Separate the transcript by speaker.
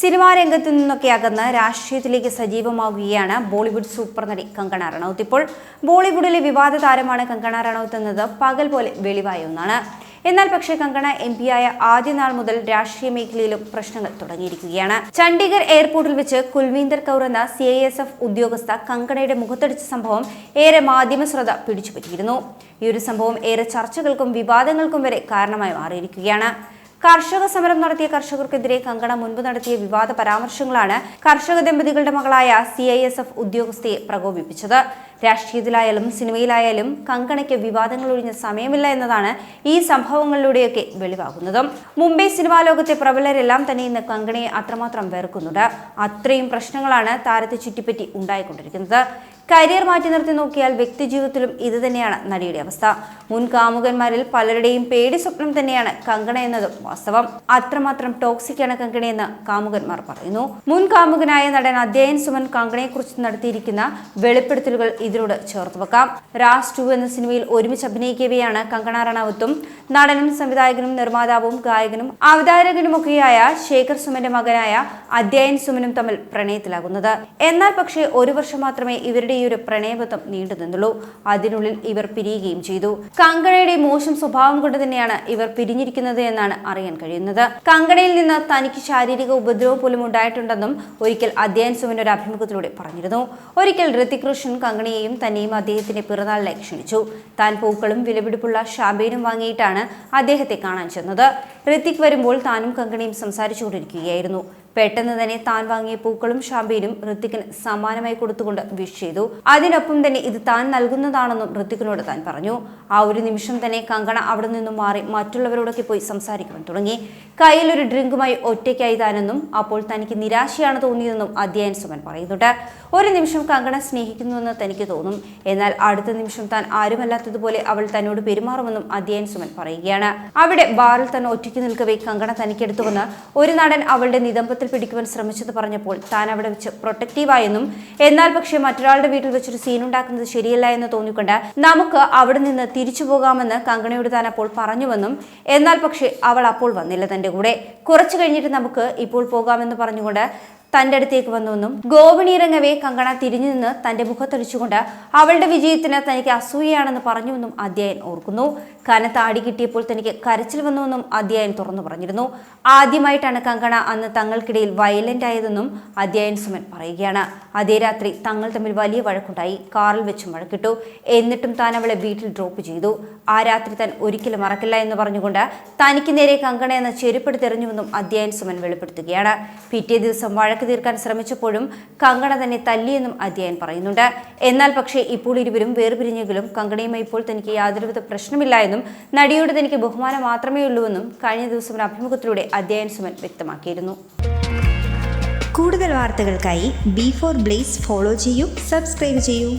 Speaker 1: Cinema രംഗത്തു നിന്നൊക്കെ അകന്ന് രാഷ്ട്രീയത്തിലേക്ക് സജീവമാവുകയാണ് ബോളിവുഡ് സൂപ്പർ നടി കങ്കണ റണൌത്ത്. ഇപ്പോൾ ബോളിവുഡിലെ വിവാദ താരമാണ് കങ്കണ റണൌത്ത് എന്നത് പകൽ പോലെ വെളിവായ ഒന്നാണ്. എന്നാൽ പക്ഷേ കങ്കണ എം പി ആയ ആദ്യ നാൾ മുതൽ രാഷ്ട്രീയ മേഖലയിലും പ്രശ്നങ്ങൾ തുടങ്ങിയിരിക്കുകയാണ്. ചണ്ഡീഗഡ് എയർപോർട്ടിൽ വെച്ച് കുൽവീന്ദർ കൗർ എന്ന സി ഐ എസ് എഫ് ഉദ്യോഗസ്ഥ കങ്കണയുടെ മുഖത്തടിച്ച സംഭവം ഏറെ മാധ്യമ ശ്രദ്ധ പിടിച്ചുപറ്റിയിരുന്നു. ഈ ഒരു സംഭവം ഏറെ ചർച്ചകൾക്കും വിവാദങ്ങൾക്കും വരെ കാരണമായി മാറിയിരിക്കുകയാണ്. കർഷക സമരം നടത്തിയ കർഷകർക്കെതിരെ കങ്കണ മുൻപ് നടത്തിയ വിവാദ പരാമർശങ്ങളാണ് കർഷക ദമ്പതികളുടെ മകളായ സി ഐ എസ് എഫ് ഉദ്യോഗസ്ഥയെ പ്രകോപിപ്പിച്ചത്. രാഷ്ട്രീയത്തിലായാലും സിനിമയിലായാലും കങ്കണയ്ക്ക് വിവാദങ്ങൾ ഒഴിഞ്ഞ സമയമില്ല എന്നതാണ് ഈ സംഭവങ്ങളിലൂടെയൊക്കെ വെളിവാകുന്നതും. മുംബൈ സിനിമാ ലോകത്തെ പ്രബലരെല്ലാം തന്നെ ഇന്ന് കങ്കണയെ അത്രമാത്രം വെറുക്കുന്നുണ്ട്. അത്രയും പ്രശ്നങ്ങളാണ് താരത്തെ ചുറ്റിപ്പറ്റി ഉണ്ടായിക്കൊണ്ടിരിക്കുന്നത്. കരിയർ മാറ്റി നിർത്തി നോക്കിയാൽ വ്യക്തിജീവിതത്തിലും ഇത് തന്നെയാണ് നടിയുടെ അവസ്ഥ. മുൻ കാമുകന്മാരിൽ പലരുടെയും പേടി സ്വപ്നം തന്നെയാണ് കങ്കണ എന്നതും വാസ്തവം. അത്രമാത്രം ടോക്സിക്കാണ് കങ്കണയെന്ന് കാമുകന്മാർ പറയുന്നു. മുൻ കാമുകനായ നടൻ അധ്യയൻ സുമൻ കങ്കണയെക്കുറിച്ച് നടത്തിയിരിക്കുന്ന വെളിപ്പെടുത്തലുകൾ ഇതിനോട് ചേർത്ത് വെക്കാം. രാസ് ടു എന്ന സിനിമയിൽ ഒരുമിച്ച് അഭിനയിക്കവെയാണ് കങ്കണ റണാവത്തും നടനും സംവിധായകനും നിർമ്മാതാവും ഗായകനും അവതാരകനുമൊക്കെയായ ശേഖർ സുമന്റെ മകനായ അധ്യയൻ സുമനും തമ്മിൽ പ്രണയത്തിലാകുന്നത്. എന്നാൽ പക്ഷേ ഒരു വർഷം മാത്രമേ ഇവരുടെ ഈ ഒരു പ്രണയബന്ധം നീണ്ടു നിന്നുള്ളൂ. അതിനുള്ളിൽ ഇവർ പിരിയുകയും ചെയ്തു. കങ്കണയുടെ മോശം സ്വഭാവം കൊണ്ട് തന്നെയാണ് ഇവർ പിരിഞ്ഞിരിക്കുന്നത് എന്നാണ് അറിയാൻ കഴിയുന്നത്. കങ്കണയിൽ നിന്ന് തനിക്ക് ശാരീരിക ഉപദ്രവം പോലും ഉണ്ടായിട്ടുണ്ടെന്നും ഒരിക്കൽ അധ്യയൻ സുമൻ ഒരു അഭിമുഖത്തിലൂടെ പറഞ്ഞിരുന്നു. ഒരിക്കൽ ഋതിക് റോഷൻ കങ്കണയെയും തന്നെയും അദ്ദേഹത്തിന്റെ പിറന്നാളിനെ ക്ഷണിച്ചു. താൻ പൂക്കളും വിലപിടിപ്പുള്ള ഷാബേനും വാങ്ങിയിട്ടാണ് അദ്ദേഹത്തെ കാണാൻ ചെന്നത്. ഋതിക് വരുമ്പോൾ താനും കങ്കണയും സംസാരിച്ചുകൊണ്ടിരിക്കുകയായിരുന്നു. പെട്ടെന്ന് തന്നെ താൻ വാങ്ങിയ പൂക്കളും ഷാമ്പയിനും ഋത്തിക്കിന് സമ്മാനമായി കൊടുത്തുകൊണ്ട് വിഷ് ചെയ്തു. അതിനൊപ്പം തന്നെ ഇത് താൻ നൽകുന്നതാണെന്നും ഋത്തിക്കിനോട് താൻ പറഞ്ഞു. ആ ഒരു നിമിഷം തന്നെ കങ്കണ അവിടെ നിന്നും മാറി മറ്റുള്ളവരോടൊക്കെ പോയി സംസാരിക്കാൻ തുടങ്ങി. കയ്യിൽ ഒരു ഡ്രിങ്കുമായി ഒറ്റയ്ക്കായി താനെന്നും അപ്പോൾ തനിക്ക് നിരാശയാണ് തോന്നിയതെന്നും അധ്യയൻ സുമൻ പറയുന്നുണ്ട്. ഒരു നിമിഷം കങ്കണ സ്നേഹിക്കുന്നുവെന്ന് തനിക്ക് തോന്നും. എന്നാൽ അടുത്ത നിമിഷം താൻ ആരുമല്ലാത്തതുപോലെ അവൾ തന്നോട് പെരുമാറുമെന്നും അധ്യയൻ സുമൻ പറയുകയാണ്. അവിടെ ബാറിൽ തന്നെ ഒറ്റയ്ക്ക് നിൽക്കവേ കങ്കണ തനിക്കെടുത്തു വന്ന് ഒരു നടൻ അവളുടെ നിതംബത്തിൽ പിടിക്കുവാൻ ശ്രമിച്ചത് പറഞ്ഞപ്പോൾ താൻ അവിടെ വെച്ച് പ്രൊട്ടക്റ്റീവായെന്നും എന്നാൽ പക്ഷേ മറ്റൊരാളുടെ വീട്ടിൽ വെച്ചൊരു സീൻ ഉണ്ടാക്കുന്നത് ശരിയല്ല എന്ന് തോന്നിക്കൊണ്ട് നമുക്ക് അവിടെ നിന്ന് തിരിച്ചു പോകാമെന്ന് കങ്കണയോട് താൻ അപ്പോൾ പറഞ്ഞുവെന്നും എന്നാൽ പക്ഷേ അവൾ അപ്പോൾ വന്നില്ല തന്റെ കൂടെ. കുറച്ചു കഴിഞ്ഞിട്ട് നമുക്ക് ഇപ്പോൾ പോകാമെന്ന് പറഞ്ഞുകൊണ്ട് തന്റെ അടുത്തേക്ക് വന്നുവെന്നും ഗോപിണിയിറങ്ങവേ കങ്കണ തിരിഞ്ഞു നിന്ന് തന്റെ മുഖത്തടിച്ചുകൊണ്ട് അവളുടെ വിജയത്തിന് തനിക്ക് അസൂയയാണെന്ന് പറഞ്ഞുവെന്നും അധ്യായൻ ഓർക്കുന്നു. കനത്ത അടി കിട്ടിയപ്പോൾ തനിക്ക് കരച്ചിൽ വന്നുവെന്നും അധ്യായൻ തുറന്നു പറഞ്ഞിരുന്നു. ആദ്യമായിട്ടാണ് കങ്കണ അന്ന് തങ്ങൾക്കിടയിൽ വയലന്റ് ആയതെന്നും അധ്യായൻ സുമൻ പറയുകയാണ്. അതേ രാത്രി തങ്ങൾ തമ്മിൽ വലിയ വഴക്കുണ്ടായി. കാറിൽ വെച്ച് വഴക്കിട്ടു. എന്നിട്ടും താൻ അവളെ വീട്ടിൽ ഡ്രോപ്പ് ചെയ്തു. ആ രാത്രി താൻ ഒരിക്കലും മറക്കില്ല എന്ന് പറഞ്ഞുകൊണ്ട് തനിക്ക് നേരെ കങ്കണ എന്ന ചെരുപ്പെടുത്തെറിഞ്ഞുവെന്നും അധ്യായൻ സുമൻ വെളിപ്പെടുത്തുകയാണ്. പിറ്റേ ദിവസം വഴക്ക് തീർക്കാൻ ശ്രമിച്ചപ്പോഴും കങ്കണ തന്നെ തല്ലിയെന്നും അധ്യായൻ പറയുന്നുണ്ട്. എന്നാൽ പക്ഷേ ഇപ്പോൾ ഇരുവരും വേർപിരിഞ്ഞെങ്കിലും കങ്കണയുമായി ഇപ്പോൾ തനിക്ക് യാതൊരുവിധ പ്രശ്നമില്ല എന്നും നടിയോട് തനിക്ക് ബഹുമാനം മാത്രമേ ഉള്ളൂവെന്നും കഴിഞ്ഞ ദിവസം ഒരു അഭിമുഖത്തിലൂടെ അധ്യായൻ സുമൻ വ്യക്തമാക്കിയിരുന്നു.
Speaker 2: കൂടുതൽ വാർത്തകൾക്കായി ബി ഫോർ ബ്ലേസ് ഫോളോ ചെയ്യൂ സബ്സ്ക്രൈബ് ചെയ്യൂ.